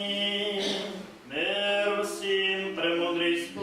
Мир всім, премудрість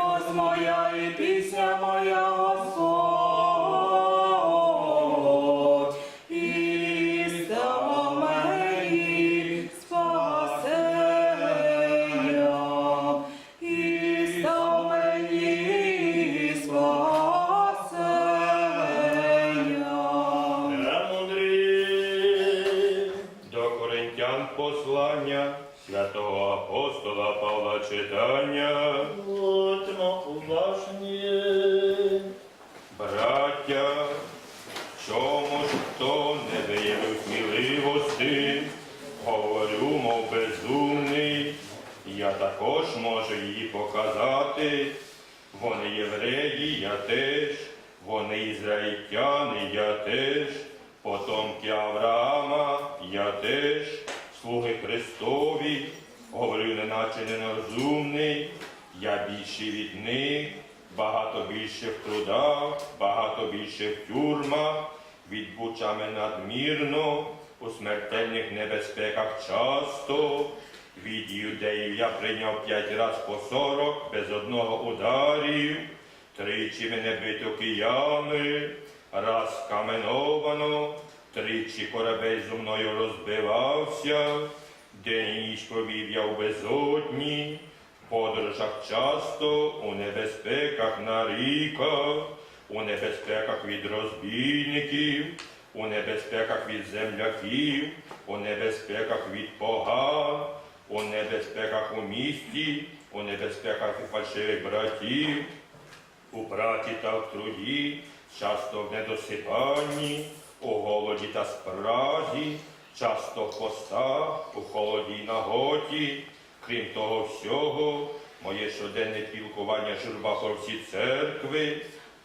Ріпос моя і пісня моя, Господь, і став мені спасення, і став мені спасення. Премудрі. До коринтян послання святого апостола Павла читання. Уважні. Браття, чому ж хто не виявив сміливості, говорю, мов безумний, я також можу її показати. Вони євреї, я теж, вони ізраїльтяни, я теж, потомки Авраама, я теж, слуги Христові, говорю, неначе нерозумний, я більший від них, багато більше в трудах, багато більше в тюрмах, від бучами надмірно, у смертельних небезпеках часто. Від юдеїв я прийняв п'ять раз по сорок без одного ударів, тричі мене бито киями, раз каменовано, тричі корабель зо мною розбивався, день ніч провів я в безодні, подорожах часто, у небезпеках на ріках, у небезпеках від розбійників, у небезпеках від земляків, у небезпеках від поган, у небезпеках у місті, у небезпеках від фальшивих братів, у праці та в труді, часто в недосипанні, у голоді та спразі, часто в постах, у холоді й наготі. Крім того всього, моє щоденне пілкування журба про всі церкви,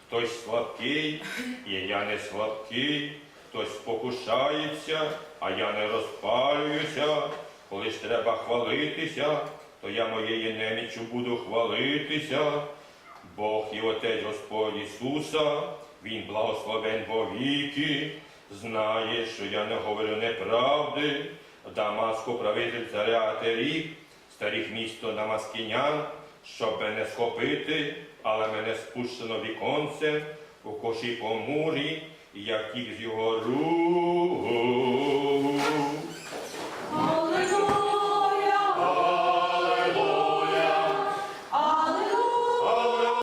хтось слабкий, і я не слабкий, хтось спокушається, а я не розпалююся. Коли ж треба хвалитися, то я моєю неміччю буду хвалитися. Бог і Отець Господь Ісуса, Він благословен вовіки, знає, що я не говорю неправди. Дамаску правитель царя Атерік, старіх місто намаскинян, щоб мене схопити, але мене спущено віконце у коші по мурі, як тік з його рук.